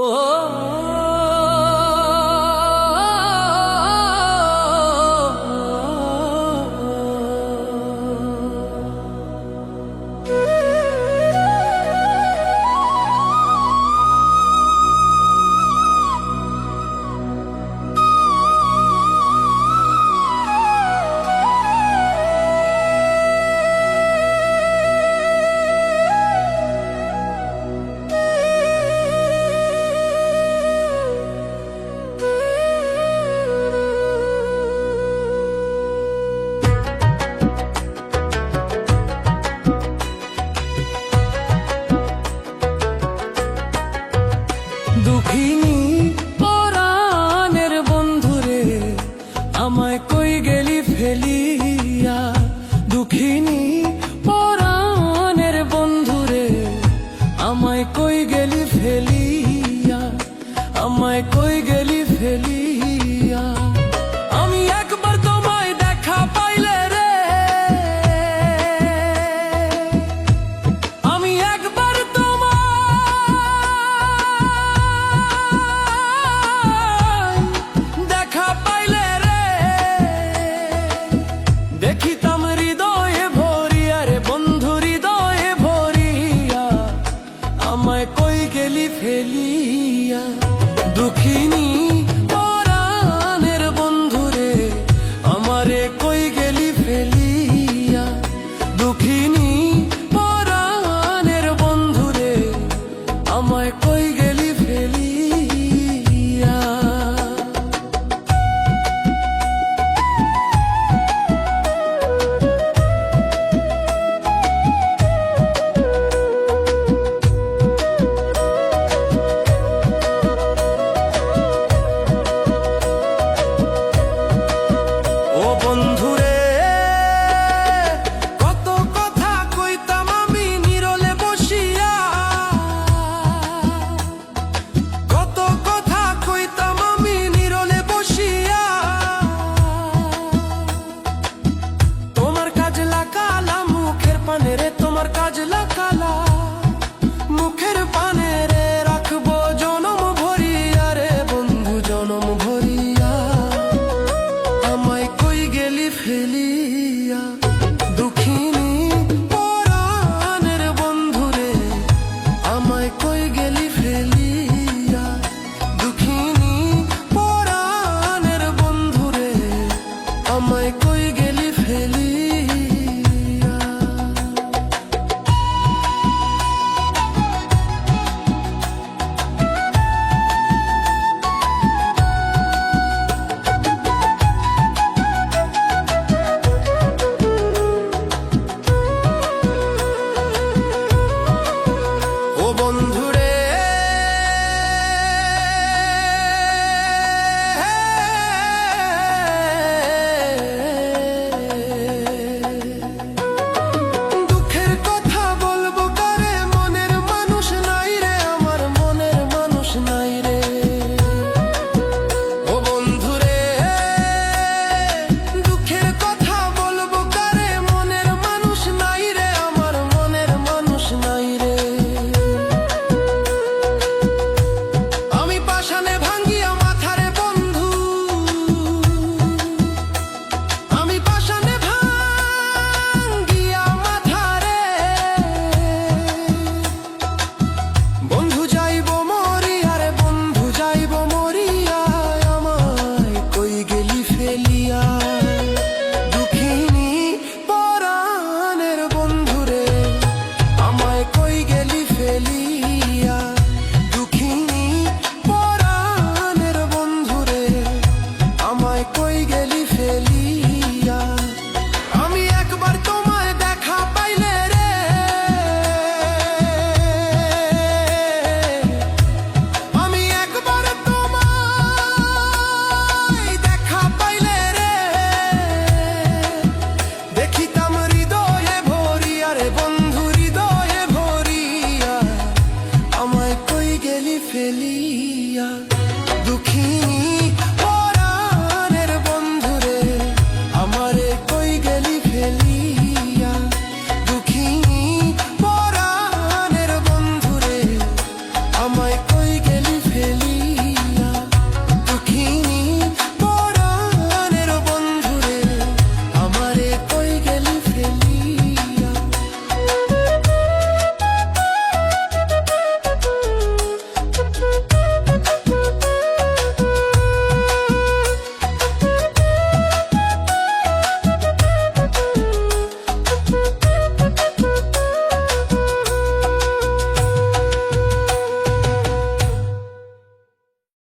Oh. দুঃখিনী পরাণের বন্ধুরে আমায় কই গেলি ফেলিয়া? আমায় কই গেলি ফেলিয়া? Really কই গেলি?